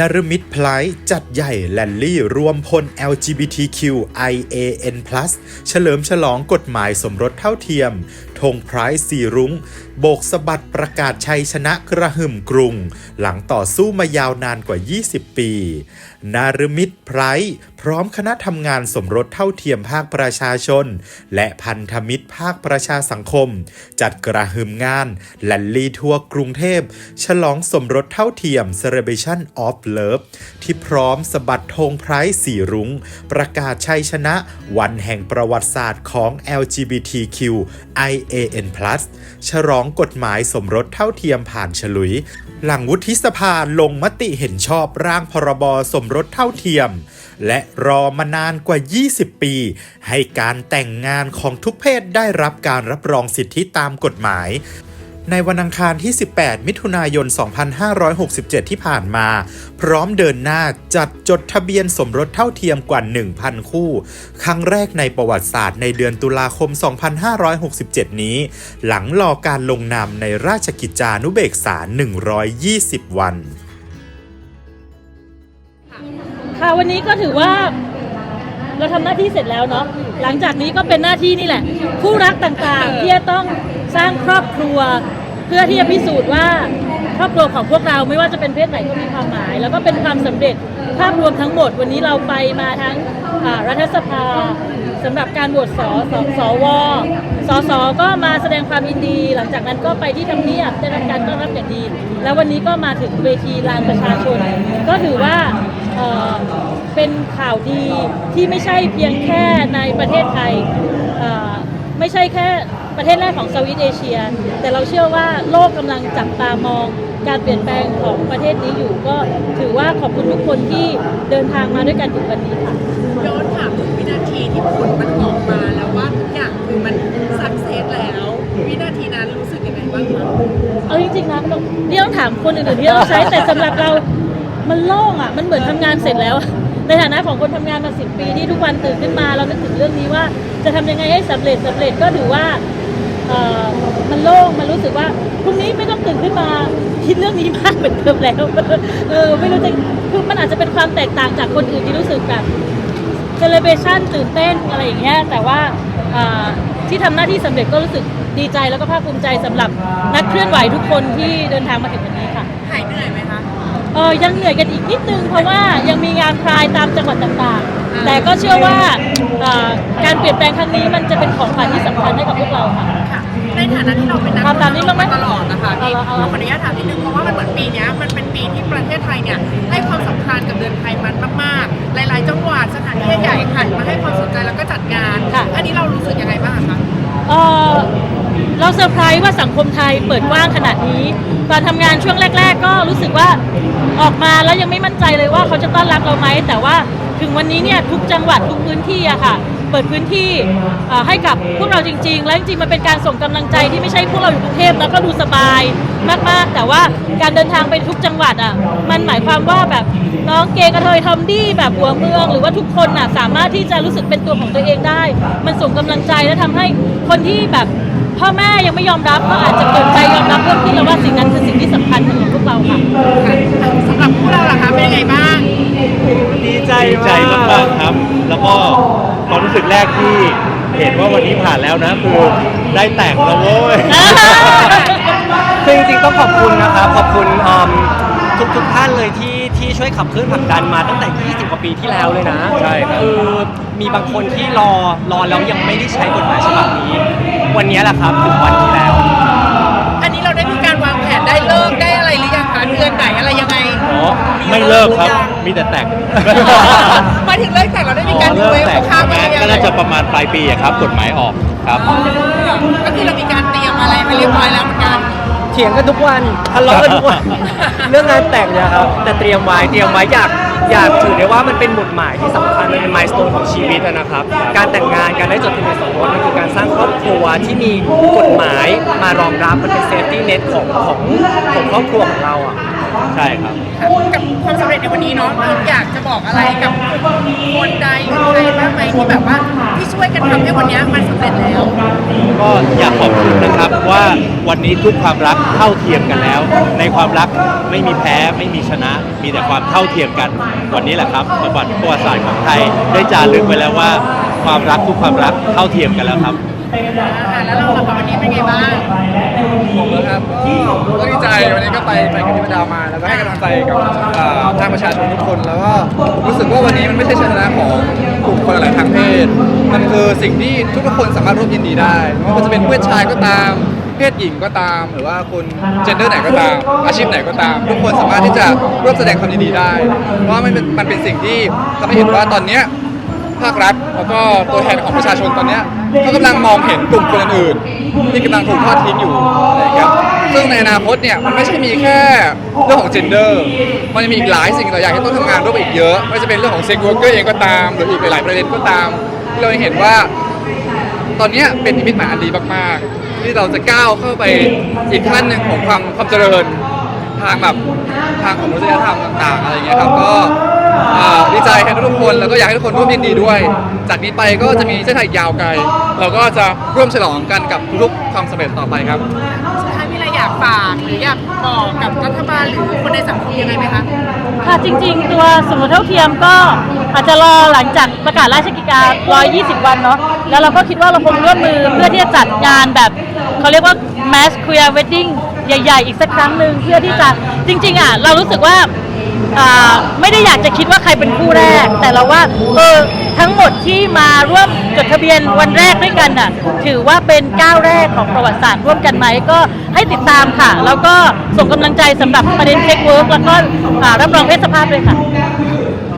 นรมิตพลายจัดใหญ่แลนลี่รวมพล LGBTQ IAN+ เฉลิมฉลองกฎหมายสมรสเท่าเทียม ธงไพรสีรุง้ง โบกสะบัดประกาศชัยชนะกระหึ่มกรุง หลังต่อสู้มายาวนานกว่า 20 ปี นารมิตไพรพร้อมคณะทำงานสมรสเท่าเทียมภาคประชาชน และพันธมิตรภาคประชาสังคม จัดกระหึ่มงานแลนลีทัวร์กรุงเทพ ฉลองสมรสเท่าเทียม Celebration of Love ที่พร้อมสะบัดธงไพรสีรุง้ง ประกาศชัยชนะวันแห่งประวัติศาสตร์ของ LGBTQI AN+ ฉลองกฎหมายสมรสเท่าเทียมผ่านฉลุย หลังวุฒิสภาลงมติเห็นชอบร่างพรบสมรสเท่าเทียม และรอมานานกว่า 20 ปี ให้การแต่งงานของทุกเพศได้รับการรับรองสิทธิตามกฎหมาย ในวันอังคารที่ 18 มิถุนายน 2567 ที่ผ่านมา พร้อมเดินหน้าจัดจดทะเบียนสมรสเท่าเทียมกว่า 1,000 คู่ ครั้งแรกในประวัติศาสตร์ในเดือนตุลาคม 2567 นี้ หลังรอการลงนามในราชกิจจานุเบกษา 120 วัน ค่ะวันนี้ก็ถือว่าเราทำหน้าที่เสร็จแล้วเนาะ หลังจากนี้ก็เป็นหน้าที่นี่แหละ คู่รักต่างๆ ที่จะต้องสร้างครอบครัว เพื่อที่จะพิสูจน์ว่าครอบครัวของพวกเราไม่ว่าจะเป็นเพศไหนก็มีความหมาย แล้วก็เป็นความสำเร็จภาพรวมทั้งหมดวันนี้เราไปมาทั้งรัฐสภาสำหรับการโหวตสสสวสสก็มาแสดงความยินดี หลังจากนั้นก็ไปที่ทำเนียบได้รับการต้อนรับอย่างดี แล้ววันนี้ก็มาถึงเวทีลานประชาชน ก็ถือว่าเป็นข่าวดีที่ไม่ใช่เพียงแค่ในประเทศไทยไม่ใช่แค่ ประเทศแรกของเซาท์อีสเอเชีย แต่เราเชื่อว่าโลกกำลังจับตามองการเปลี่ยนแปลงของประเทศนี้อยู่ก็ถือว่าขอบคุณทุกคนที่เดินทางมาด้วยกันถึงวันนี้ค่ะย้อนถามถึงวินาทีที่ผลมันออกมาแล้วว่าทุกอย่างคือมันสักเซสแล้ว วินาทีนั้นรู้สึกยังไงบ้างคะเอาจริงๆนะนี่ต้องถามคนอื่นๆที่เราใช้แต่สำหรับเรามันโล่งอะมันเหมือนทำงานเสร็จแล้วในฐานะของคนทำงานมาสิปีที่ทุกวันตื่นขึ้นมาเรานึกถึงเรื่องนี้ว่า จะทำยังไงให้สำเร็จสำเร็จก็ถือว่า เอ่อมันโล่งมันรู้สึกว่าพรุ่งนี้ไม่ต้องตื่นขึ้นมาคิดเรื่องนี้มากเหมือนเดิมแล้วเออไม่รู้จะคือมันอาจจะเป็นความแตกต่างจากคนอื่นที่รู้สึกแบบเซเลเบชันตื่นเต้นอะไรอย่างเงี้ยแต่ว่าอ่าที่ทำหน้าที่สำเร็จก็รู้สึกดีใจแล้วก็ภาคภูมิใจสำหรับนักเคลื่อนไหวทุกคนที่เดินทางมาถึงวันนี้ค่ะ หายเหนื่อยไหมคะ เออยังเหนื่อยกันอีกนิดนึงเพราะว่ายังมีงานพรายตามจังหวัดต่างๆ แต่ก็เชื่อว่าอ่าการเปลี่ยนแปลงครั้งนี้มันจะเป็นของขวัญที่สำคัญให้กับพวกเราค่ะค่ะ ในฐานะที่เราเป็นนักเอาตามนี้บ้างไหมตลอดนะคะเอาพี่ละเอาละเราขออนุญาตถามนิดนึงเพราะว่ามันเหมือนปีเนี้ยมันเป็นปีที่ประเทศไทยเนี่ยให้ความสำคัญกับเดือนไทยมันมากๆ หลายๆ จังหวัดสถานที่ใหญ่ๆหันมาให้ความสนใจแล้วก็จัดงาน ค่ะ อันนี้เรารู้สึกยังไงบ้างคะเออเราเซอร์ไพรส์ว่าสังคมไทยเปิดกว้างขนาดนี้ ตอนทำงานช่วงแรก ๆ ก็รู้สึกว่าออกมาแล้วยังไม่มั่นใจเลยว่าเขาจะต้อนรับเราไหมแต่ว่าถึงวันนี้เนี่ยทุกจังหวัดทุกพื้นที่อะค่ะ เปิดพื้นที่ให้กับพวกเราจริง ๆ และจริงๆมันเป็นการส่งกำลังใจที่ไม่ใช่พวกเราอยู่กรุงเทพแล้วก็ดูสบายมากๆ แต่ว่าการเดินทางไปทุกจังหวัดอะมันหมายความว่าแบบน้องเกย์กระเทยทอมดี้แบบหัวเมือง หรือว่าทุกคนอะสามารถที่จะรู้สึกเป็นตัวของตัวเองได้ มันส่งกำลังใจและทำให้คนที่แบบพ่อแม่ยังไม่ยอมรับก็อาจจะเปิดใจยอมรับเพิ่มขึ้นแล้วว่าสิ่งนั้นคือสิ่งที่สำคัญสำหรับพวกเราค่ะ ดีใจดีใจมากๆครับ แล้วก็ความรู้สึกแรกที่เห็นว่าวันนี้ผ่านแล้วนะคือได้แต่งแล้วโว้ย คือจริงๆต้องขอบคุณนะครับขอบคุณทุกทุกๆท่านเลยที่ที่ช่วยขับเคลื่อนผลักดันมาตั้งแต่ 20 กว่าปีที่แล้วเลยนะใช่ครับ คือมีบางคนที่รอรอแล้วยังไม่ได้ใช้กฎหมายฉบับนี้ วันนี้แหละครับถึงวันนี้แล้ว มีแต่แต่งหมายถึงเลิกแต่งเราได้มีอ๋การอดูเลิกไว้แต่งข้ามๆงานไว้ก็น่าจะประมาณปลายปีอะครับกฎหมายออกครับ ก็คือเรามีการเตรียมอะไรไปเรียบร้อยแล้วเหมือนกันเถียงกันทุกวันทะเลาะกันทุกวัน เรื่องงานแต่งเนี่ยครับ แต่เตรียมไว้เตรียมไว้อยากอยากถือได้ว่ามันเป็นหมุดหมายที่สำคัญมันเป็นมายส o ต e ของชีวิตอะนะครับ การแต่งงานการได้จดทะเบียนสมรสมันคือการสร้างครอบครัวที่มีกฎหมายมารองรับมันเป็นเซฟตี้เน็ตของของของครอบครัวของเราอะ ใช่ครับกับความสำเร็จในวันนี้เนาะเราอยากจะบอกอะไรกับคนใดหรือใครบ้างไหมที่แบบว่าที่ช่วยกันทำให้วันเนี้ยมันสำเร็จแล้ว ก็อยากขอบคุณนะครับว่าวันนี้ทุกความรักเท่าเทียมกันแล้ว ในความรักไม่มีแพ้ไม่มีชนะ มีแต่ความเท่าเทียมกัน วันนี้แหละครับประวัติประวัติศาสตร์ของไทยได้จารึกไว้แล้วว่า ความรักทุกความรักเท่าเทียมกันแล้วครับอ่า แล้วเราล่ะคะวันนี้เป็นไงบ้างผมนะครับก็ก็ดีใจวันนี้ก็ไปไปกับที่มาดาวมา แล้วก็ให้กำลังใจกับเอ่อทางประชาชนทุกคนแล้วก็ผมรู้สึกว่าวันนี้มันไม่ใช่ชัยชนะของกลุ่มคนหลายทางเพศ มันคือสิ่งที่ทุกคนสามารถร่วมยินดีได้ไม่ว่าจะเป็นเพศชายก็ตาม เพศหญิงก็ตาม หรือว่าคนเจนเดอร์ไหนก็ตาม อาชีพไหนก็ตาม ทุกคนสามารถที่จะร่วมแสดงความยินดีได้ เพราะว่ามันเป็นมันเป็นสิ่งที่ทำให้เห็นว่าตอนเนี้ย ภาครัฐ แล้วก็ตัวแทนของประชาชนตอนเนี้ยก็กำลังมองเห็นกลุ่มคนอื่นๆที่กำลังถูกทอดทิ้งอยู่อะไรอย่างเงี้ยซึ่งในอนาคตเนี่ยมันไม่ใช่มีแค่เรื่องของ gender มันยังมีอีกหลายสิ่งหลายอย่างที่ต้องทำงานร่วมอีกเยอะไม่ว่าจะเป็นเรื่องของ sex worker เองก็ตาม หรืออีกหลายๆประเด็นก็ตามที่เราเห็นว่า ตอนเนี้ยเป็นนิมิตหมายอันดีมากๆ ที่เราจะก้าวเข้าไปอีกขั้นหนึ่งของความความเจริญทางแบบทางของมนุษยธรรมต่าง ๆ อะไรอย่างเงี้ยครับก็ อ่าดีใจแทนทุกๆคนแล้วก็อยากให้ทุกคนร่วมยินดีด้วย จากนี้ไปก็จะมีเส้นทางอีกยาวไกล เราก็จะร่วมฉลองกันกับทุกๆความสำเร็จต่อไปครับ สุดท้ายมีอะไรอยากฝากหรืออยากบอกกับรัฐบาลหรือคนในสังคมยังไงไหมคะค่ะจริงๆ ตัวสมรสเท่าเทียมก็อาจจะรอหลังจากประกาศราชกิจการ120 วันเนาะแล้วเราก็คิดว่าเราคงร่วมมือเพื่อที่จะจัดงานแบบเขาเรียกว่า mass queer wedding ใหญ่ ๆ อีกสักครั้งหนึ่งเพื่อที่จะจริง ๆ อะ เรารู้สึกว่า อ่าไม่ได้อยากจะคิดว่าใครเป็นคู่แรก แต่เราว่าเออทั้งหมดที่มาร่วมจดทะเบียนวันแรกด้วยกันน่ะ ถือว่าเป็นก้าวแรกของประวัติศาสตร์ร่วมกันไหมก็ให้ติดตามค่ะ แล้วก็ส่งกำลังใจสำหรับประเด็นเช็คเวิร์กแล้วก็อ่ารับรองเพศสภาพด้วยค่ะ